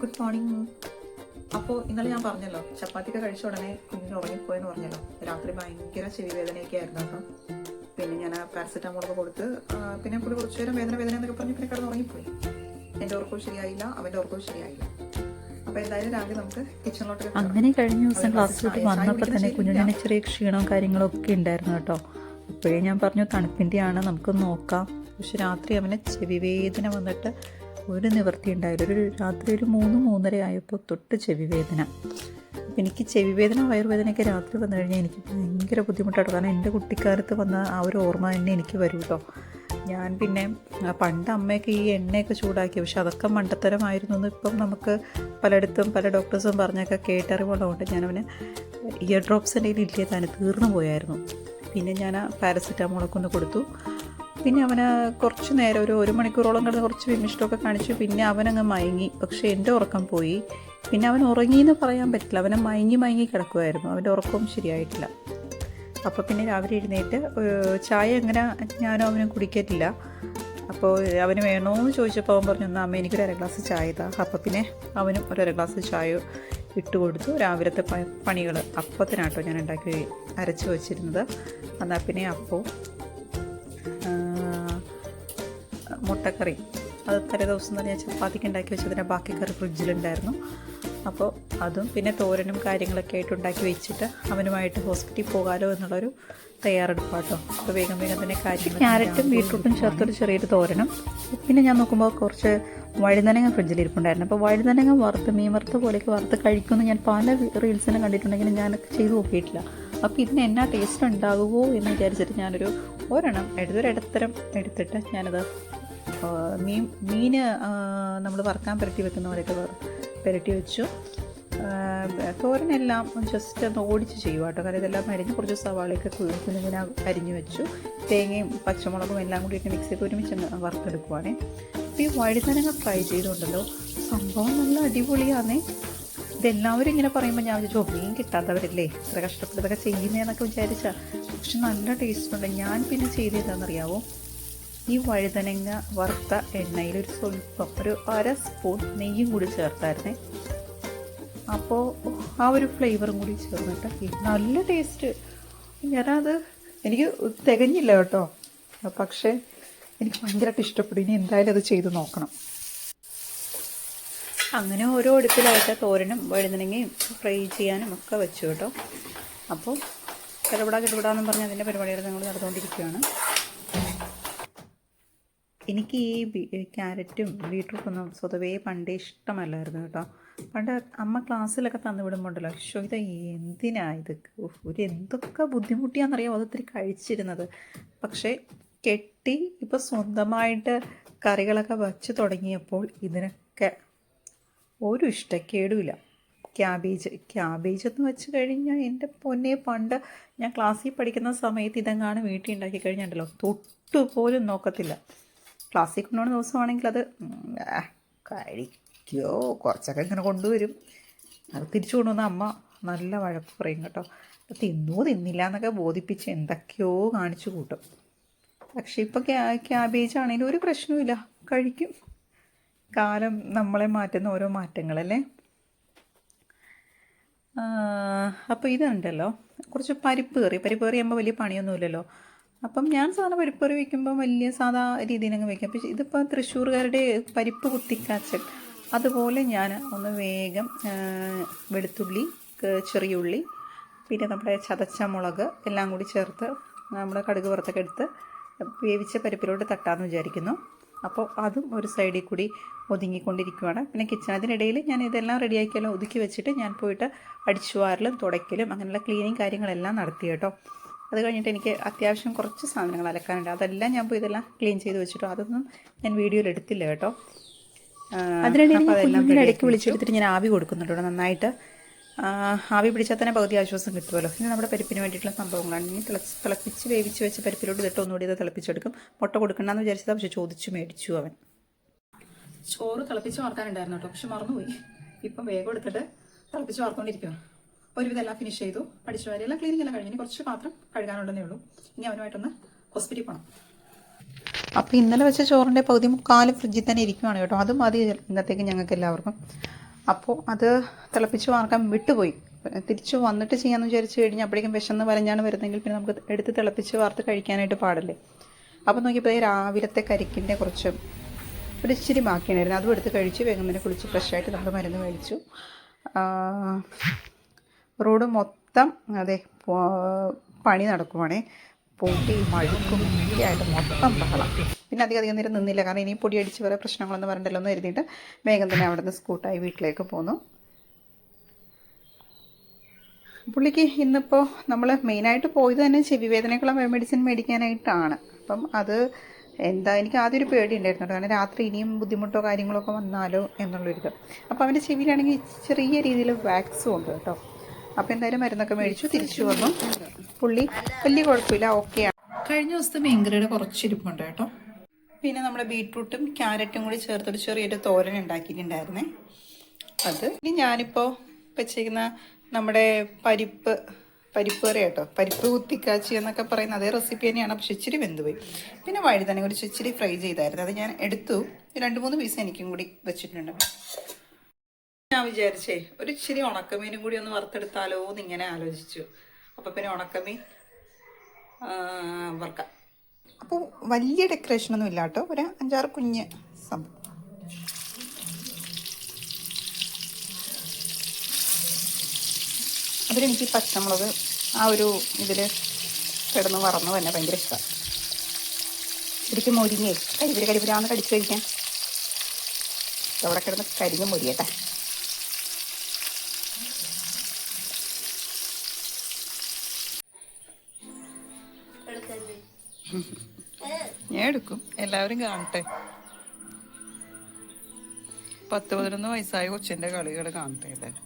Good morning അപ്പോൾ ഇന്നലെ ഞാൻ പറഞ്ഞല്ലോ ചപ്പാത്തിയൊക്കെ കഴിച്ച ഉടനെ കുഞ്ഞിന് ഉറങ്ങിപ്പോയെന്ന് പറഞ്ഞല്ലോ. രാത്രി ഭയങ്കര ചെവി വേദനയൊക്കെ ആയിരുന്നു അപ്പം. പിന്നെ ഞാൻ പാരസെറ്റാമോളൊക്കെ കൊടുത്ത് പിന്നെ പുള്ളി കുറച്ച് നേരം വേദന വേദന എന്നൊക്കെ പറഞ്ഞ് പിന്നെ കിടന്ന് ഉറങ്ങിപ്പോയി. എന്റെ ഉറക്കവും ശരിയായില്ല അവന്റെ ഉറക്കവും ശരിയായില്ല. അപ്പോൾ എന്തായാലും രാവിലെ നമുക്ക് കിച്ചണിലോട്ട്. അങ്ങനെ കഴിഞ്ഞ ദിവസം ക്ലാസ്സിലോട്ട് വന്നപ്പോൾ തന്നെ കുഞ്ഞിനെ ചെറിയ ക്ഷീണവും കാര്യങ്ങളൊക്കെ ഉണ്ടായിരുന്നു കേട്ടോ. അപ്പോഴേ ഞാൻ പറഞ്ഞു തണുപ്പിന്റെയാണ് നമുക്ക് നോക്കാം. പക്ഷെ രാത്രി അവനെ ചെവി വേദന വന്നിട്ട് ഒരു നിവൃത്തി ഉണ്ടായില്ല ഒരു രാത്രി ഒരു മൂന്ന് മൂന്നര ആയപ്പോൾ തൊട്ട് ചെവി വേദന. എനിക്ക് ചെവി വേദന വയറുവേദനയൊക്കെ രാത്രി വന്നു കഴിഞ്ഞാൽ എനിക്ക് ഭയങ്കര ബുദ്ധിമുട്ടാണ്. കാരണം എന്റെ കുട്ടിക്കാലത്ത് വന്ന ആ ഒരു ഓർമ്മ തന്നെ എനിക്ക് വരും കേട്ടോ. ഞാൻ പിന്നെ പണ്ട് അമ്മയൊക്കെ ഈ എണ്ണയൊക്കെ ചൂടാക്കി. പക്ഷെ അതൊക്കെ മണ്ടത്തരമായിരുന്നു എന്ന് ഇപ്പം നമുക്ക് പലയിടത്തും പല ഡോക്ടേഴ്സും പറഞ്ഞൊക്കെ കേട്ടറിവുള്ളതുകൊണ്ട് ഞാനവന് ഇയർ ഡ്രോപ്സ് എന്റെ കയ്യിൽ ഇല്ലേ തന്നെ തീർന്നു പോയായിരുന്നു. പിന്നെ ഞാൻ പാരസെറ്റാമോളൊക്കെ ഒന്ന് കൊടുത്തു. പിന്നെ അവന് കുറച്ച് നേരം ഒരു ഒരു മണിക്കൂറോളം കിടന്ന് കുറച്ച് വിമിഷ്ടമൊക്കെ കാണിച്ചു പിന്നെ അവനങ്ങ് മയങ്ങി. പക്ഷേ എന്റെ ഉറക്കം പോയി. പിന്നെ അവൻ ഉറങ്ങി എന്ന് പറയാൻ പറ്റില്ല. അവനെ മയങ്ങി മയങ്ങി കിടക്കുമായിരുന്നു അവന്റെ ഉറക്കവും ശരിയായിട്ടില്ല. അപ്പോൾ പിന്നെ രാവിലെ എഴുന്നേറ്റ് ചായ അങ്ങനെ ഞാനും അവനും കുടിക്കത്തില്ല അപ്പോൾ അവന് വേണോ എന്ന് ചോദിച്ചപ്പോൾ അവൻ പറഞ്ഞു എന്നാൽ അമ്മ എനിക്കൊരു അര ഗ്ലാസ് ചായ താ. അപ്പോൾ പിന്നെ അവനും ഒരു അര ഗ്ലാസ് ചായ ഇട്ട് കൊടുത്തു രാവിലത്തെ പണികൾ അപ്പത്തിനാട്ടോ ഞാൻ ഉണ്ടാക്കി അരച്ച് വെച്ചിരുന്നത്. എന്നാൽ പിന്നെ അപ്പവും മുട്ടക്കറി. അത് തലേ ദിവസം തന്നെ ഞാൻ ചപ്പാത്തിക്ക് ഉണ്ടാക്കി വെച്ചതിന്റെ ബാക്കി കറി ഫ്രിഡ്ജിലുണ്ടായിരുന്നു. അപ്പോൾ അതും പിന്നെ തോരനും കാര്യങ്ങളൊക്കെ ആയിട്ട് ഉണ്ടാക്കി വെച്ചിട്ട് അവനുമായിട്ട് ഹോസ്പിറ്റലിൽ പോകാലോ എന്നുള്ളൊരു തയ്യാറെടുപ്പാട്ടോ. അപ്പോൾ വേഗം വേഗം തന്നെ കാര്യങ്ങൾ ക്യാരറ്റും ബീട്രൂട്ടും ചേർത്തൊരു ചെറിയൊരു തോരനും. പിന്നെ ഞാൻ നോക്കുമ്പോൾ കുറച്ച് വഴുതനങ്ങ ഫ്രിഡ്ജിൽ ഇരിപ്പുണ്ടായിരുന്നു അപ്പോൾ വഴുതനങ്ങ വറുത്ത് മീൻ വറുത്ത പോലെയൊക്കെ വറുത്ത് കഴിക്കുമെന്ന് ഞാൻ പല റീൽസിനും കണ്ടിട്ടുണ്ടെങ്കിലും ഞാൻ ചെയ്ത് നോക്കിയിട്ടില്ല. അപ്പോൾ ഇതിന് എന്നാ ടേസ്റ്റ് ഉണ്ടാകുമോ എന്ന് വിചാരിച്ചിട്ട് ഞാനൊരു ഒരെണ്ണം എടുത്തൊരു ഇടത്തരം എടുത്തിട്ട് ഞാനത് മീൻ മീന് നമ്മൾ വറുക്കാൻ പുരട്ടി വെക്കുന്ന പോലെയൊക്കെ പുരട്ടി വെച്ചു. തോരനെല്ലാം ജസ്റ്റ് ഒന്ന് ഓടിച്ച് ചെയ്യുക കേട്ടോ. കാരണം ഇതെല്ലാം അരിഞ്ഞ് കുറച്ച് സവാളയൊക്കെ കുഞ്ഞു കുഞ്ഞിനെ അരിഞ്ഞ് വെച്ചു. തേങ്ങയും പച്ചമുളകും എല്ലാം കൂടി ഇട്ട് ചെയ്ത് ഒരുമിച്ച് വറുത്തെടുക്കുവാണേ. അപ്പോൾ ഈ വഴുതനങ്ങ ഫ്രൈ ചെയ്തുകൊണ്ടല്ലോ. സംഭവം നല്ല അടിപൊളിയാണേ ഇതെല്ലാവരും ഇങ്ങനെ പറയുമ്പോൾ ഞാൻ വിചാരിച്ചു "ഓ, മീൻ കിട്ടാത്തവരല്ലേ? ഇത്ര കഷ്ടപ്പെട്ടതൊക്കെ ചെയ്യുന്നതെന്നൊക്കെ വിചാരിച്ചാൽ പക്ഷെ നല്ല ടേസ്റ്റ് ഉണ്ട്. ഞാൻ പിന്നെ ചെയ്തതെന്താണെന്നറിയാവോ ഈ വഴുതനങ്ങ വറുത്ത എണ്ണയിൽ ഒരു സ്വല്പം ഒരു അര സ്പൂൺ നെയ്യും കൂടി ചേർത്തായിരുന്നേ. അപ്പോൾ ആ ഒരു ഫ്ലേവറും കൂടി ചേർന്നിട്ട് നല്ല ടേസ്റ്റ് ഞാനത് എനിക്ക് തികഞ്ഞില്ല കേട്ടോ. പക്ഷേ എനിക്ക് ഭയങ്കരമായിട്ട് ഇഷ്ടപ്പെടും ഇനി എന്തായാലും അത് ചെയ്ത് നോക്കണം. അങ്ങനെ ഓരോ അടുപ്പിലായിട്ട് തോരനും വഴുതനങ്ങയും ഫ്രൈ ചെയ്യാനും ഒക്കെ വെച്ചു കേട്ടോ. അപ്പോൾ കിടപെടാ കിടപെടാന്നും പറഞ്ഞ് അതിന്റെ പരിപാടികൾ ഞങ്ങൾ നടന്നുകൊണ്ടിരിക്കുകയാണ്. എനിക്ക് ഈ ക്യാരറ്റും ബീട്രൂട്ടൊന്നും സ്വതവേ പണ്ടേ ഇഷ്ടമല്ലായിരുന്നു കേട്ടോ. പണ്ട് അമ്മ ക്ലാസ്സിലൊക്കെ തന്നു വിടുമ്പോണ്ടല്ലോ ഷോ ഇത് എന്തിനാ ഇത്? ഒരു എന്തൊക്കെ ബുദ്ധിമുട്ടിയാണെന്നറിയാം അതൊത്തിരി കഴിച്ചിരുന്നത്. പക്ഷേ കെട്ടി ഇപ്പോൾ സ്വന്തമായിട്ട് കറികളൊക്കെ വച്ച് തുടങ്ങിയപ്പോൾ ഇതിനൊക്കെ ഒരു ഇഷ്ടക്കേടുമില്ല ക്യാബേജ് ക്യാബേജ് എന്ന് വെച്ച് കഴിഞ്ഞാൽ എന്റെ പൊന്നെ പണ്ട് ഞാൻ ക്ലാസ്സിൽ പഠിക്കുന്ന സമയത്ത് ഇതെങ്ങാണ് വീട്ടിൽ ഉണ്ടാക്കി കഴിഞ്ഞിട്ടുണ്ടല്ലോ തൊട്ടുപോലും നോക്കത്തില്ല. ക്ലാസ്സിൽ കൊണ്ടുപോകുന്ന ദിവസമാണെങ്കിൽ അത് കഴിക്കോ. കുറച്ചൊക്കെ ഇങ്ങനെ കൊണ്ടുവരും. അത് തിരിച്ചു കൊണ്ടുവന്ന അമ്മ നല്ല വഴക്ക് പറയും കേട്ടോ. തിന്നോ തിന്നില്ല എന്നൊക്കെ ബോധിപ്പിച്ച് എന്തൊക്കെയോ കാണിച്ചു കൂട്ടും. പക്ഷേ ഇപ്പോൾ ക്യാ ക്യാബേജ് ആണെങ്കിലും ഒരു പ്രശ്നവുമില്ല. കഴിക്കും. കാലം നമ്മളെ മാറ്റുന്ന ഓരോ മാറ്റങ്ങളല്ലേ? അപ്പോൾ ഇതുണ്ടല്ലോ. കുറച്ച് പരിപ്പ് കറി. പരിപ്പ് കറി വലിയ പണിയൊന്നുമില്ലല്ലോ. അപ്പം ഞാൻ സാധാരണ പരിപ്പറി വയ്ക്കുമ്പോൾ വലിയ സാധാ രീതിയിൽ അങ്ങ് വയ്ക്കും പക്ഷേ ഇതിപ്പോൾ തൃശ്ശൂർകാരുടെ പരിപ്പ് കുത്തിക്കാച്ചൽ. അതുപോലെ ഞാൻ ഒന്ന് വേഗം വെളുത്തുള്ളി ചെറിയ ഉള്ളി പിന്നെ നമ്മുടെ ചതച്ച മുളക് എല്ലാം കൂടി ചേർത്ത് നമ്മുടെ കടുക് വറുത്തൊക്കെ എടുത്ത് വേവിച്ച പരിപ്പിലോട്ട് തട്ടാമെന്ന് വിചാരിക്കുന്നു. അപ്പോൾ അതും ഒരു സൈഡിൽ കൂടി ഒതുങ്ങിക്കൊണ്ടിരിക്കുകയാണ് പിന്നെ കിച്ചൺ അതിനിടയിൽ ഞാൻ ഇതെല്ലാം റെഡിയാക്കിയെല്ലാം ഒതുക്കി വെച്ചിട്ട് ഞാൻ പോയിട്ട് അടിച്ചുവാറിലും തുടയ്ക്കലും അങ്ങനെയുള്ള ക്ലീനിങ് കാര്യങ്ങളെല്ലാം നടത്തി കേട്ടോ. അത് കഴിഞ്ഞിട്ട് എനിക്ക് അത്യാവശ്യം കുറച്ച് സാധനങ്ങൾ അലക്കാനുണ്ട്. അതെല്ലാം ഞാൻ പോയി ഇതെല്ലാം ക്ലീൻ ചെയ്ത് വെച്ചിട്ടോ. അതൊന്നും ഞാൻ വീഡിയോയിൽ എടുത്തില്ല കേട്ടോ. അതിനിടയിൽ ഇടയ്ക്ക് വിളിച്ചെടുത്തിട്ട് ഞാൻ ആവി കൊടുക്കുന്നുണ്ട് നന്നായിട്ട്. ആവി പിടിച്ചാൽ തന്നെ പകുതി ആശ്വാസം കിട്ടുമല്ലോ. ഇനി നമ്മുടെ പരിപ്പിന് വേണ്ടിയിട്ടുള്ള സംഭവങ്ങളാണ്. ഇനി തിളച്ച് തിളപ്പിച്ച് വേവിച്ച് വെച്ച് പരിപ്പിലോട്ട് ഇതിട്ട് ഒന്നുകൂടി ഇത് തിളപ്പിച്ചെടുക്കും. മുട്ട കൊടുക്കണ്ടെന്ന് വിചാരിച്ചതാ പക്ഷെ ചോദിച്ചു മേടിച്ചു അവൻ. ചോറ് തിളപ്പിച്ച് വാർക്കാനുണ്ടായിരുന്നു കേട്ടോ പക്ഷെ മറന്നുപോയി. ഇപ്പം വേഗം എടുത്തിട്ട് തിളപ്പിച്ച് വാർത്തുകൊണ്ടിരിക്കുക ഒരുവിധം എല്ലാം ഫിനിഷ് ചെയ്തു. പഠിച്ചു എല്ലാം ക്ലീനിങ് എല്ലാം കഴിഞ്ഞു. ഇനി കുറച്ച് പാത്രം കഴുകാനുള്ളതേ ഉള്ളൂ. ഇനി അവനുമായിട്ടൊന്ന് ഹോസ്പിറ്റലിൽ പോകണം അപ്പോൾ ഇന്നലെ വെച്ച ചോറിന്റെ പകുതി മുക്കാലും ഫ്രിഡ്ജിൽ തന്നെ ഇരിക്കുവാണ് കേട്ടോ. അത് മതി ഇന്നത്തേക്ക് ഞങ്ങൾക്ക് എല്ലാവർക്കും. അപ്പോൾ അത് തിളപ്പിച്ച് വാർക്കാൻ വിട്ടുപോയി. തിരിച്ചു വന്നിട്ട് ചെയ്യാമെന്ന് വിചാരിച്ച് കഴിഞ്ഞാൽ അപ്പോഴേക്കും വിശന്ന് വരഞ്ഞാണ് വരുന്നതെങ്കിൽ പിന്നെ നമുക്ക് എടുത്ത് തിളപ്പിച്ച് വാർത്ത് കഴിക്കാനായിട്ട് പാടില്ലേ. അപ്പോൾ നോക്കിയപ്പോൾ രാവിലത്തെ കരിക്കിന്റെ കുറച്ച് ഒരു ഇച്ചിരി ബാക്കിയുണ്ടായിരുന്നു. അതും എടുത്ത് കഴിച്ച് വേഗം തന്നെ കുളിച്ച് ഫ്രഷായിട്ട് നമ്മൾ മരുന്ന് ആ, റോഡ് മൊത്തം അതെ പണി നടക്കുവാണേ. പൊടി മഴുക്കും ഒക്കെ ആയിട്ട് മൊത്തം ബഹളം. പിന്നെ അധികം അധികം നേരം നിന്നില്ല. കാരണം ഇനി പൊടി അടിച്ച് വേറെ പ്രശ്നങ്ങളൊന്നും വരണ്ടല്ലോ എന്ന് കരുതിയിട്ട് വേഗം തന്നെ അവിടെ നിന്ന് സ്കൂട്ടായി വീട്ടിലേക്ക് പോന്നു. പുള്ളിക്ക് ഇന്നിപ്പോൾ നമ്മൾ മെയിനായിട്ട് പോയത് തന്നെ ചെവി വേദനക്കുള്ള മെഡിസിൻ മേടിക്കാനായിട്ടാണ്. അപ്പം അത് എന്താ എനിക്ക് ആദ്യം ഒരു പേടി ഉണ്ടായിരുന്നു കാരണം രാത്രി ഇനിയും ബുദ്ധിമുട്ടോ കാര്യങ്ങളോ ഒക്കെ വന്നാലോ എന്നുള്ളൊരിത്. അപ്പോൾ അവന്റെ ചെവിയിലാണെങ്കിൽ ചെറിയ രീതിയിൽ വാക്സും ഉണ്ട് കേട്ടോ. അപ്പോൾ എന്തായാലും മരുന്നൊക്കെ മേടിച്ചു തിരിച്ചു വന്നു. പുള്ളി വലിയ കുഴപ്പമില്ല ഓക്കെയാണ് കഴിഞ്ഞ ദിവസത്തെ മീൻകറിയുടെ കുറച്ച് ഇരിപ്പുണ്ട് കേട്ടോ. പിന്നെ നമ്മുടെ ബീട്രൂട്ടും ക്യാരറ്റും കൂടി ചേർത്തൊരു ചെറിയൊരു തോരൻ ഉണ്ടാക്കിയിട്ടുണ്ടായിരുന്നേ. അത് ഇനി ഞാനിപ്പോൾ വെച്ചിരിക്കുന്ന നമ്മുടെ പരിപ്പ് പരിപ്പ് കറി കേട്ടോ. പരിപ്പ് കുത്തിക്കാച്ചി എന്നൊക്കെ പറയുന്ന അതേ റെസിപ്പി തന്നെയാണ് പക്ഷെ ഇച്ചിരി വെന്തുപോയി. പിന്നെ വഴുതന കുറച്ച് ഇച്ചിരി ഫ്രൈ ചെയ്തായിരുന്നു. അത് ഞാൻ എടുത്തു. രണ്ട് മൂന്ന് പീസ് എനിക്കും കൂടി വെച്ചിട്ടുണ്ട്. ഞാൻ വിചാരിച്ചേ ഒരു ഇച്ചിരി ഉണക്കമീനും കൂടി ഒന്ന് വറുത്തെടുത്താലോ എന്ന് ഇങ്ങനെ ആലോചിച്ചു. അപ്പോൾ പിന്നെ ഉണക്കമീൻ വറുക്കാം. അപ്പോൾ വലിയ ഡെക്കറേഷനൊന്നും ഇല്ല കേട്ടോ. ഒരു അഞ്ചാറ് കുഞ്ഞ് സംഭവം അതിലെനിക്ക് പച്ചമുളക് ആ ഒരു ഇതിൽ കിടന്ന് വറന്ന് തന്നെ ഭയങ്കര ഇഷ്ടമാണ് ശരിക്കും മൊരിങ്ങേ. കരിപുര കരിപുരാന്ന് കടിച്ചു കഴിക്കാൻ. അവിടെ കിടന്ന് കരിഞ്ഞ് മൊരിയട്ടെ. ഞാൻ എടുക്കും. എല്ലാവരും കാണട്ടെ. പത്ത് പതിനൊന്ന് വയസ്സായ കൊച്ചിന്റെ കളികൾ കാണട്ടെ എല്ലാവരും